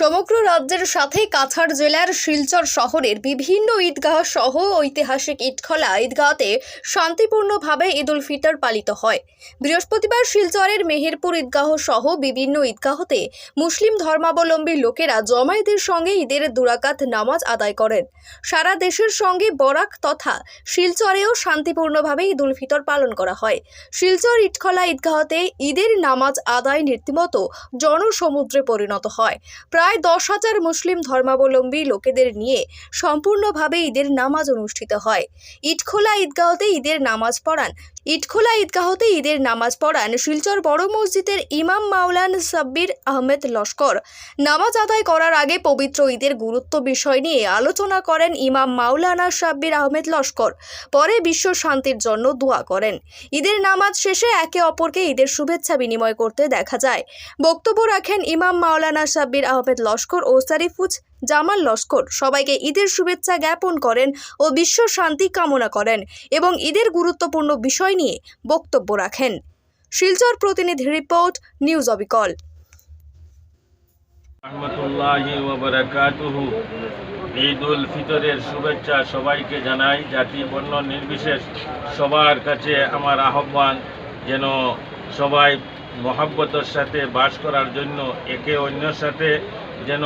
সমগ্র রাজ্যের সাথে কাছাড় জেলার শিলচর শহরের বিভিন্ন ঈদগাহ সহ ঐতিহাসিক ইটখলা ঈদগাহতে শান্তিপূর্ণভাবে ঈদ উল ফিতর পালিত হয়। বৃহস্পতিবার শিলচরের মেহেরপুর ঈদগাহ সহ বিভিন্ন ঈদগাহতে মুসলিম ধর্মাবলম্বী লোকেরা জমায়েতের সঙ্গে ঈদের দুরাকাত নামাজ আদায় করেন। সারা দেশের সঙ্গে বরাক তথা শিলচরেও শান্তিপূর্ণভাবে ঈদ উল ফিতর পালন করা হয়। শিলচর ইটখলা ঈদগাহতে ঈদের নামাজ আদায় রীতিমতো জনসমুদ্রে পরিণত হয়। প্রায় দশ হাজার মুসলিম ধর্মাবলম্বী লোকেদের নিয়ে সম্পূর্ণভাবে ঈদের নামাজ অনুষ্ঠিত হয়। ইটখোলা ঈদগাহতে ঈদের নামাজ পড়ান ইটখোলা ঈদগাহতে ঈদের নামাজ পড়ান শিলচর বড় মসজিদের ইমাম মাওলান সাব্বির আহমেদ লস্কর। নামাজ আদায় করার আগে পবিত্র ঈদের গুরুত্ব বিষয় নিয়ে আলোচনা করেন ইমাম মাওলানা সাব্বির আহমেদ লস্কর। পরে বিশ্ব শান্তির জন্য দোয়া করেন। ঈদের নামাজ শেষে একে অপরকে ঈদের শুভেচ্ছা বিনিময় করতে দেখা যায়। বক্তব্য রাখেন ইমাম মাওলানা সাব্বির আহমেদ লস্কর ও সারিফুজ জামাল লস্কর সবাইকে ঈদের শুভেচ্ছা জ্ঞাপন করেন ও বিশ্ব শান্তি কামনা করেন এবং ঈদের গুরুত্বপূর্ণ বিষয় নিয়ে বক্তব্য রাখেন। শিলচর প্রতিনিধি রিপোর্ট, নিউজ অবিকল। ঈদ উল ফিতরের শুভেচ্ছা সবাইকে জানাই। জাতি বর্ণ নির্বিশেষ সবার কাছে আমার আহ্বান যেন সবাই মহাব্বতের সাথে বাস করার জন্য একে অন্যের সাথে যেন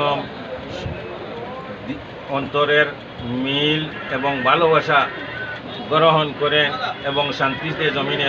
অন্তরের মিল এবং ভালোবাসা গ্রহণ করে এবং শান্তিতে জমিনে